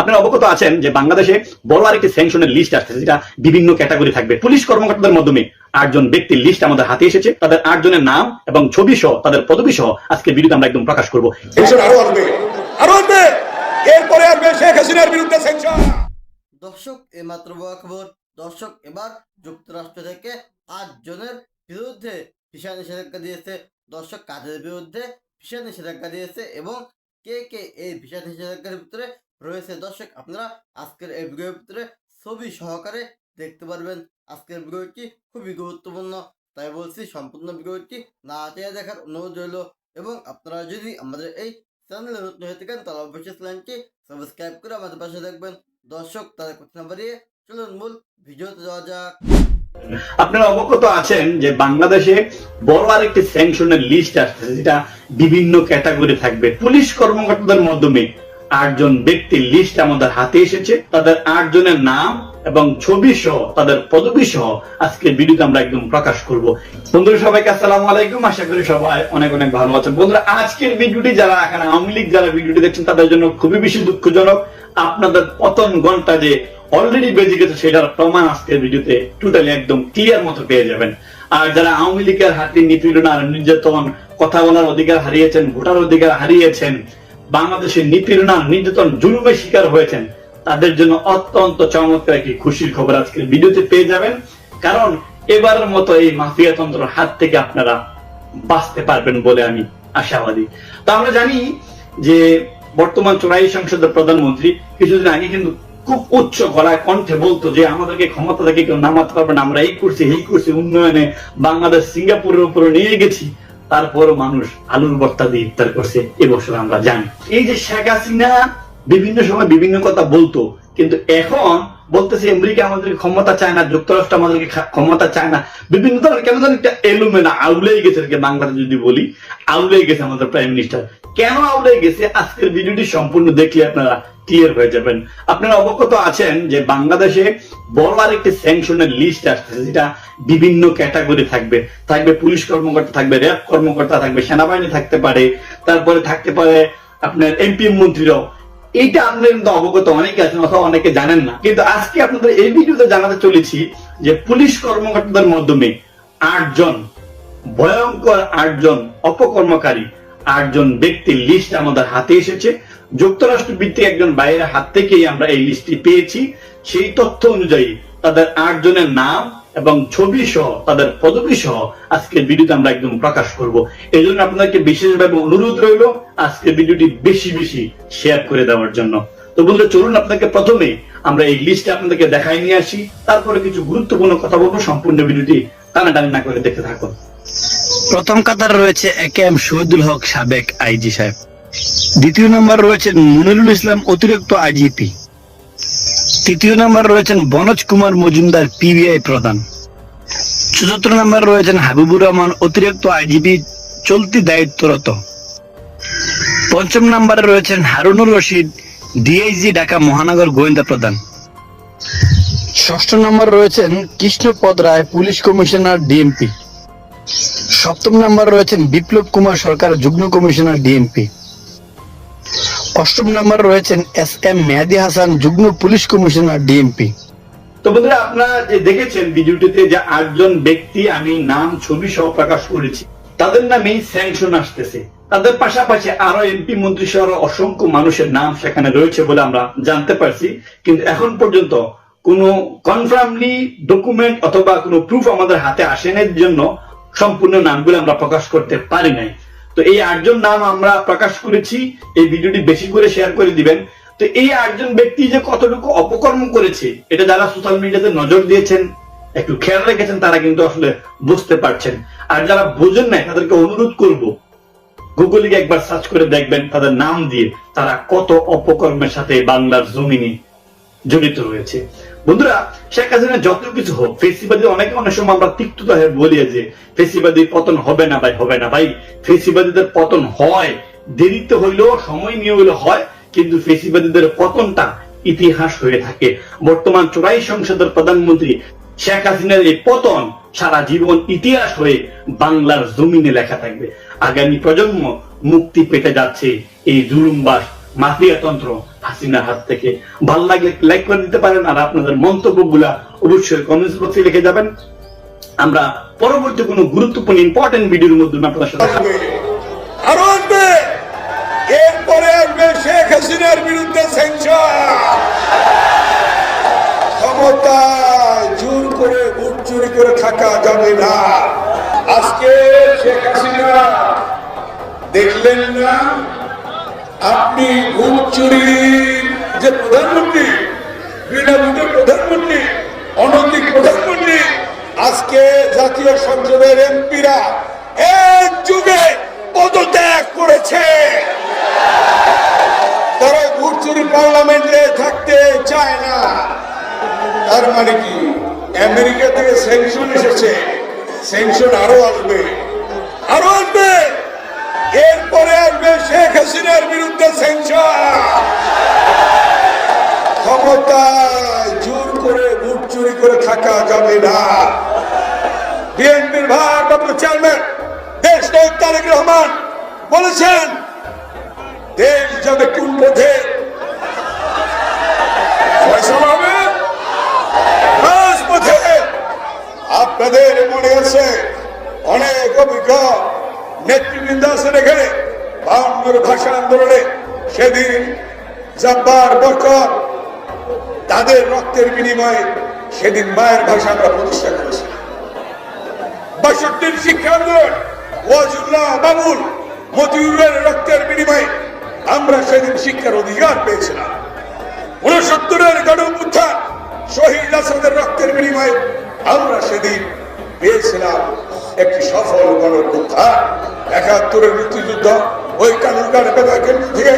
আপনারা অবগত আছেন যে বাংলাদেশে বড় আরেকটি স্যাংশনের লিস্ট আসছে যেটা বিভিন্ন ক্যাটাগরি থাকবে। পুলিশ কর্মকর্তাদের মাধ্যমে আটজন ব্যক্তির লিস্ট আমাদের হাতে এসেছে। তাদের আটজনের নাম এবং ছবি সহ তাদের পদবি সহ আজকে ভিডিওতে আমরা একদম প্রকাশ করব। সেকশন আরও আসবে। আরও আসবে। এরপরে আসবে শেখ হাসিনার বিরুদ্ধে সেকশন দর্শক এইমাত্র বড় খবর দর্শক এবার যুক্তরাষ্ট্র থেকে আট জনের বিরুদ্ধে ভিসা নিষেধাজ্ঞা দিয়েছে। দর্শক কাদের বিরুদ্ধে ভিসা নিষেধাজ্ঞা দিয়েছে এবং কে কে এই ভিসা নিষেধাজ্ঞার ভিতরে রয়েছে। দর্শক, আপনারা আজকের এই ভিডিওর ভিতরে ছবি সহকারে দেখতে পারবেন। আজকের ভিডিওটি খুবই গুরুত্বপূর্ণ। তাই বলছি, সম্পূর্ণ ভিডিওটি না চেয়ে দেখার অনুরোধ রইল। এবং আপনারা যদি আমাদের এই চ্যানেলে নতুন হয়ে থাকেন, তাহলে অবশ্যই চ্যানেলটি সাবস্ক্রাইব করে আমাদের পাশে থাকবেন। দর্শক তাদের কথা না বাড়িয়ে চলুন মূল ভিডিওতে যাওয়া যাক। আপনারা অবগত আছেন যে বাংলাদেশে বড় আরেকটি স্যাংশনের লিস্ট আসছে, যেটা বিভিন্ন ক্যাটাগরি থাকবে। পুলিশ কর্মকর্তাদের মাধ্যমে আটজন ব্যক্তির লিস্ট আমাদের হাতে এসেছে। তাদের আটজনের নাম এবং ছবি সহ, তাদের পদবি সহ আজকে ভিডিওতে আমরা একদম প্রকাশ করব। বন্ধুরা, সবাইকে আসসালামু আলাইকুম। আশা করি সবাই অনেক অনেক ভালো আছেন। বন্ধুরা, আজকের ভিডিওটি যারা এখানে আওয়ামী লীগ যারা ভিডিওটি দেখছেন, তাদের জন্য খুবই বেশি দুঃখজনক। আপনাদের পতন ঘণ্টা যে অলরেডি বেজে গেছে, সেটার প্রমাণ আজকের ভিডিওতে টোটালি একদম ক্লিয়ার মতো পেয়ে যাবেন। আর যারা আওয়ামী লীগের হাতে নিপীড়ন আর নির্যাতন, কথা বলার অধিকার হারিয়েছেন, ভোটার অধিকার হারিয়েছেন বাংলাদেশের নিপীড়ন নির্যাতন, জুলুমের শিকার হয়েছেন। তাদের জন্য অত্যন্ত চমৎকার একটি খুশির খবর আজকের ভিডিওতে পেয়ে যাবেন। কারণ এবারের মতো এই মাফিয়া তন্ত্রের হাত থেকে আপনারা বাঁচতে পারবেন বলে আমি আশাবাদী। তো আমরা জানি যে বর্তমান চোরাই সংসদের প্রধানমন্ত্রী কিছুদিন আগে কিন্তু খুব উচ্চ গলায় কণ্ঠে বলতো যে আমাদেরকে ক্ষমতা থেকে কেউ নামাতে পারবে না, আমরা এই করছি এই করছি, উন্নয়নে বাংলাদেশ সিঙ্গাপুরের উপরে নিয়ে গেছি। তারপরও মানুষ আলুর বর্তা দিয়ে ইফতার করছে, এবছর আমরা জানি। এই যে শেখ হাসিনা বিভিন্ন সময় বিভিন্ন কথা বলতো, কিন্তু এখন বলতেছে আমেরিকা আমাদের ক্ষমতা চায় না, যুক্তরাষ্ট্র আমাদেরকে ক্ষমতা চায় না। বিভিন্ন ধরনের, কেন জানি একটা এলোমেনা আউলেই গেছে বাংলাতে যদি বলি, আউলেই গেছে আমাদের প্রাইম মিনিস্টার কেন আউলেই গেছে? আজকের ভিডিওটি সম্পূর্ণ দেখলে আপনারা ক্লিয়ার হয়ে যাবেন। আপনারা অবগত আছেন যে বাংলাদেশে বড় আরেকটি স্যাংশনের লিস্ট আসছে যেটা বিভিন্ন ক্যাটাগরি থাকবে। থাকবে পুলিশ কর্মকর্তা, থাকবে র্যাব কর্মকর্তা, থাকবে সেনাবাহিনী থাকতে পারে, তারপরে থাকতে পারে আপনার এমপি মন্ত্রীরাও। এইটা আপনাদের কিন্তু অবগত অনেকে আছেন, অথবা অনেকে জানেন না। কিন্তু আজকে আপনাদের এই ভিডিওতে জানাতে চলেছি যে পুলিশ কর্মকর্তাদের মাধ্যমে আটজন, ভয়ঙ্কর আটজন অপকর্মকারী আটজন ব্যক্তির লিস্ট আমাদের হাতে এসেছে। যুক্তরাষ্ট্র ভিত্তিক একজন বাইরের হাত থেকেই আমরা এই লিস্টটি পেয়েছি। সেই তথ্য অনুযায়ী তাদের আটজনের নাম এবং ছবি সহ তাদের পদবি সহ আজকের ভিডিওতে আমরা একদম প্রকাশ করব। এই জন্য আপনাদেরকে বিশেষভাবে অনুরোধ রইল আজকের ভিডিওটি বেশি বেশি শেয়ার করে দেওয়ার জন্য। তো বন্ধুরা, চলুন আপনাকে প্রথমে আমরা এই লিস্টে আপনাদেরকে দেখাই নিয়ে আসি। তারপরে কিছু গুরুত্বপূর্ণ কথা বলব, সম্পূর্ণ ভিডিওটি টানাটানি না করে দেখতে থাকুন। প্রথম কাতার রয়েছে এ কে এম শহীদুল হক সাবেক আইজি সাহেব। দ্বিতীয় নম্বর রয়েছেন মুনিরুল ইসলাম অতিরিক্ত আইজিপি। তৃতীয় নম্বর রয়েছেন বনজ কুমার মজুমদার পিবিআই প্রধান। চতুর্থ নম্বর রয়েছেন হাবিবুর রহমান অতিরিক্ত আইজিপি চলতি দায়িত্বরত। পঞ্চম নম্বরে রয়েছেন হারুনুর রশিদ, ডিআইজি ঢাকা মহানগর গোয়েন্দা প্রধান। ষষ্ঠ নম্বর রয়েছেন Krishnapada Roy, police commissioner DMP. সপ্তম নম্বর রয়েছেন বিপ্লব কুমার সরকার, যুগ্ম কমিশনার ডিএমপি অষ্টম নম্বর রয়েছেন এস এম মেহাদি হাসান, যুগ্ম পুলিশ কমিশনার ডিএমপি তো বন্ধুরা, আপনারা যে দেখেছেন ভিডিওটিতে যে আটজন ব্যক্তি আমি নাম, ছবি সহ প্রকাশ করেছি, তাদের নামেই স্যাংশন আসতেছে। তাদের পাশাপাশি আরও এমপি মন্ত্রী সহ অসংখ্য মানুষের নাম সেখানে রয়েছে বলে আমরা জানতে পারছি। কিন্তু এখন পর্যন্ত কোনো কনফার্মলি ডকুমেন্ট অথবা কোনো প্রুফ আমাদের হাতে আসেনের জন্য সম্পূর্ণ নামগুলো আমরা প্রকাশ করতে পারি নাই। তো এই আটজন নাম আমরা প্রকাশ করেছি, এই ভিডিওটি বেশি করে শেয়ার করে দিবেন। তো এই আটজন ব্যক্তি যে কতটুকু অপকর্ম করেছে, এটা যারা সোশ্যাল মিডিয়াতে নজর দিয়েছেন, একটু খেয়াল রেখেছেন, তারা কিন্তু আসলে বুঝতে পারছেন। আর যারা বোঝেন নাই, তাদেরকে অনুরোধ করব গুগলে একবার সার্চ করে দেখবেন তাদের নাম দিয়ে তারা কত অপকর্মের সাথে বাংলার জমিনে জড়িত রয়েছে। বন্ধুরা, শেখ হাসিনা যত কিছু হোক ফেসিবাদী অনেকে অনেক সময় আমরা তিক্ততা হয়ে বলি যে ফেসিবাদী পতন হবে না ভাই, হবে না ভাই। ফেসিবাদীদের পতন হয়, দেরিতে হইলেও, সময় নিয়ে হইলেও হয়, কিন্তু ফেসিবাদীদের পতনটা ইতিহাস হয়ে থাকে। বর্তমান চোরাই সংসদের প্রধানমন্ত্রী শেখ হাসিনার এই পতন সারা জীবন ইতিহাস হয়ে বাংলার জমিনে লেখা থাকবে। আগামী প্রজন্ম মুক্তি পেতে যাচ্ছে এই জুলুমবাস মাফিয়াতন্ত্র হাসিনার হাত থেকে। ভালো লাগলে লাইক করে দিতে পারেন আর আপনাদের মন্তব্যগুলা অবশ্যই কমেন্টস বক্সে লিখে যাবেন। আমরা পরবর্তী কোনো গুরুত্বপূর্ণ ইম্পর্টেন্ট ভিডিওর মাধ্যমে আপনাদের সাথে আরও আসবে। এরপরে আসবে শেখ হাসিনার বিরুদ্ধে ক্ষমতা জোর করে, ভোট চুরি করে থাকা যাবে না। আজকে শেখ হাসিনা দেখলেন না আপনি যে প্রধানমন্ত্রী প্রধানমন্ত্রী প্রধানমন্ত্রী, আজকে জাতীয় সংসদের এমপিরা এক যুগে পদত্যাগ করেছে। তারা ভোট চুরি পার্লামেন্টে থাকতে চায় না। তার মানে কি? আমেরিকা থেকে স্যাংশন এসেছে। স্যাংশন আরও আসবে। আরও আসবে। এরপরে আসবে চেয়ারম্যান, দেশ তারেক রহমান বলেছেন, দেশ যাবে আপনাদের মনে আছে অনেক অভিজ্ঞ নেতৃবৃন্দ আছেন এখানে, বাউন্নর ভাষা আন্দোলনে, সেদিন জব্বার বরকর তাদের রক্তের বিনিময়ে সেদিন মায়ের ভাষা আমরা প্রতিষ্ঠা করেছি। বাষট্টির শিক্ষা আন্দোলন ওয়াজুল্লাহ বাবুল মতিউরের রক্তের বিনিময়ে আমরা সেদিন শিক্ষার অধিকার পেয়েছিলাম। উনসত্তরের গণ উত্থান শহীদ আসাদের রক্তের বিনিময়ে আমরা সেদিন পেয়েছিলাম একটি সফল গণ উত্থান একাত্তরের মুক্তিযুদ্ধ, ওই কানুনকার বেদা কেন্দ্র থেকে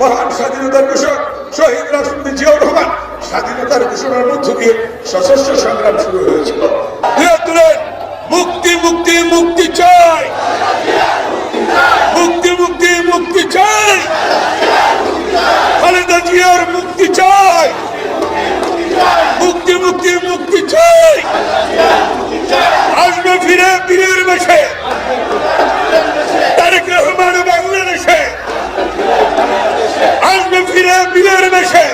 মহান স্বাধীনতার ঘোষক শহীদ রাষ্ট্রপতি জিয়াউর রহমান স্বাধীনতার ঘোষণার মধ্য দিয়ে সশস্ত্র সংগ্রাম শুরু হয়েছিল। মুক্তি মুক্তি মুক্তি চাই। মুক্তি মুক্তি মুক্তি চাই। খালেদা জিয়ার মুক্তি চাই। মুক্তি মুক্তি মুক্তি চাই। আসবে ফিরে বীরের বেশে। তারেক রহমান বাংলাদেশে। আসবে ফিরে বীরের বেশে।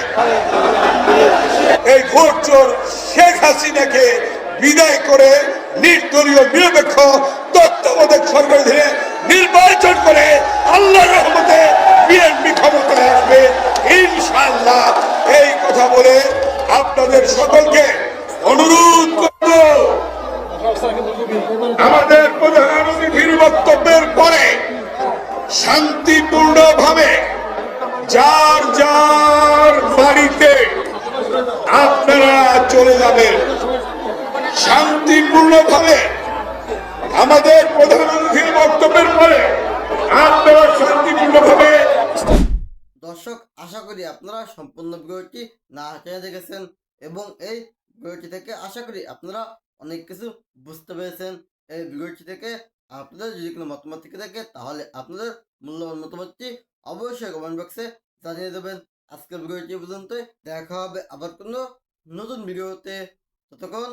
এই ঘোরচোর শেখ হাসিনাকে বিদায় করে নির্দলীয়, নিরপেক্ষ, তত্ত্বাবধায়ক সরকার ধরে নির্বাচন করে আল্লাহ রহমতে বিএনপি ক্ষমতায় আসবে। ইনশাআল্লাহ। এই কথা বলে আপনাদের সকলকে অনুরোধ করব, আমাদের প্রধান বক্তব্যের পরে শান্তিপূর্ণ ভাবে যার যার বাড়িতে আপনারা চলে যাবেন। শান্তিপূর্ণ ভাবে আমাদের প্রধানমন্ত্রীর বক্তব্যের পরে আপনারা শান্তিপূর্ণ ভাবে দর্শক, আশা করি আপনারা সম্পূর্ণ ভিডিওটি না টেনে দেখেছেন এবং এই ভিডিওটি থেকে আশা করি আপনারা অনেক কিছু বুঝতে পেরেছেন। এই ভিডিওটি থেকে আপনাদের যদি কোনো মতামত থেকে থাকে, তাহলে আপনাদের মূল্যবান মতামতটি অবশ্যই কমেন্ট বক্সে জানিয়ে দেবেন। আজকের ভিডিওটি পর্যন্ত দেখা হবে আবার কোনো নতুন ভিডিওতে। ততক্ষণ